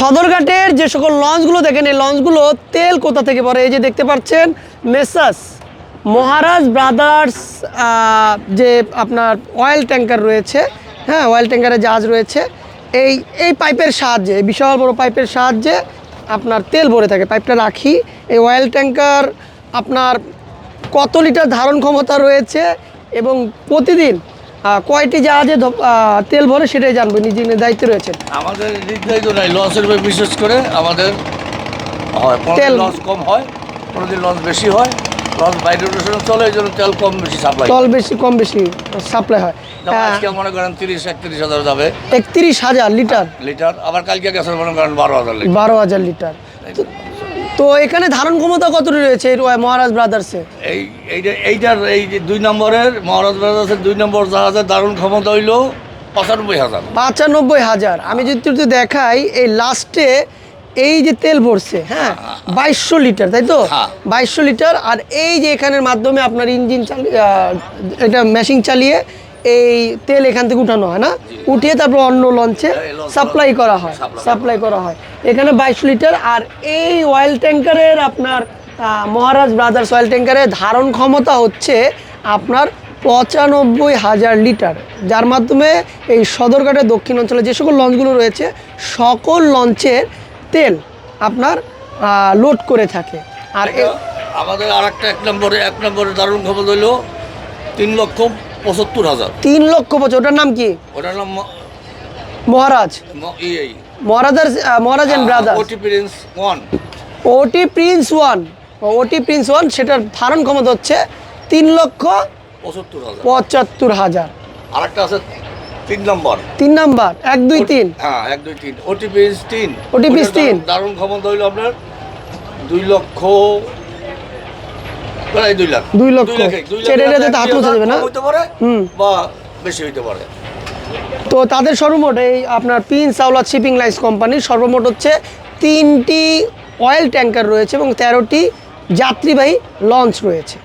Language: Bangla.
সদরঘাটের যে সকল লঞ্চগুলো, দেখেন এই লঞ্চগুলো তেল কোথা থেকে পড়ে? এই যে দেখতে পাচ্ছেন, মেসাস, মহারাজ ব্রাদার্স যে আপনার অয়েল ট্যাঙ্কার রয়েছে হ্যাঁ অয়েল ট্যাঙ্কারের জাহাজ রয়েছে, এই এই পাইপের সাহায্যে বিশাল বড় পাইপের সাহায্যে আপনার তেল ভরে থাকে। পাইপটা রাখি, এই অয়েল ট্যাঙ্কার আপনার কত লিটার ধারণ ক্ষমতা রয়েছে এবং প্রতিদিন কয়টি জাহাজে তেল ভরে সেটাই জানব নিজে দায়িত্বে রয়েছেন। আমাদের নির্ধারিত নাই লসের উপর বিশেষ করে আমাদের হয় তেল- লস কম হয় কোনোদিন লস বেশি হয় লস বাইরে রোটেশনে চলে এই জন্য তেল কম বেশি সাপ্লাই তল বেশি কম বেশি সাপ্লাই হয়। হ্যাঁ, আজকে মনে করেন তিরিশ একত্রিশ হাজার যাবে। একত্রিশ হাজার লিটার? লিটার আবার কালকে গেছে মনে করেন বারো হাজার লিটার। বারো হাজার লিটার। তো- এখানে ধারণ ক্ষমতা কতটি রয়েছে এই মহারাজ ব্রাদার্সে এই এইটা এইটার এই যে দুই নম্বরের মহারাজ ব্রাদার্সের দুই নম্বর জাহাজের দারুণ ক্ষমতা হইল পঁচানব্বই হাজার। পঁচানব্বই হাজার। আমি যদি দেখাই এই লাস্টে এই যে তেল ভরছে হ্যাঁ বাইশশো লিটার তাই তো? হ্যাঁ। বাইশশো লিটার আর এই যে এখানের মাধ্যমে আপনার ইঞ্জিন চালিয়ে এটা মেশিন চালিয়ে এই তেল এখান থেকে উঠানো হয় না? উঠিয়ে তারপর অন্য লঞ্চে সাপ্লাই করা হয়। সাপ্লাই করা হয়। এখানে বাইশ লিটার। আর এই অয়েল ট্যাঙ্কারের আপনার মহারাজ ব্রাদার্স অয়েল ট্যাঙ্কারের ধারণ ক্ষমতা হচ্ছে আপনার পঁচানব্বই হাজার লিটার। যার মাধ্যমে এই সদরঘাটের দক্ষিণ অঞ্চলে যে সকল লঞ্চগুলো রয়েছে সকল লঞ্চের তেল আপনার লোড করে থাকে। আর আমাদের আর একটা এক নম্বরে এক নম্বরে দারুণ ক্ষমতা হইল তিন লক্ষ পঁচাত্তর হাজার। তিন লক্ষ বছর ওটার নাম কি? ওটার নাম মহারাজ। মহারাজার মহারাজ অ্যান্ড ব্রাদার্স ওটি প্রিন্স ওয়ান ওটি প্রিন্স ওয়ান ওটি প্রিন্স ওয়ান সেটার ধারণ ক্ষমতা হচ্ছে তিন লক্ষ পঁচাত্তর হাজার। পঁচাত্তর হাজার। আর একটা আছে তিন নম্বর। তিন নম্বর এক দুই তিন। হ্যাঁ এক দুই তিন। ওটি প্রিন্স তিন। Prince ওটার তিন। দারুণ ক্ষমতা হইল আপনার দুই লক্ষ প্রায় দুই লাখ দুই লক্ষ। সেটা দুই ছেড়ে লাখের এলে তো হাত যাবে না? হুম। বা বেশি হইতে পারে তো তাদের সর্বমোট এই আপনার পিন সাউলা শিপিং লাইন্স কোম্পানির সর্বমোট হচ্ছে তিনটি অয়েল ট্যাঙ্কার রয়েছে এবং তেরোটি যাত্রীবাহী লঞ্চ রয়েছে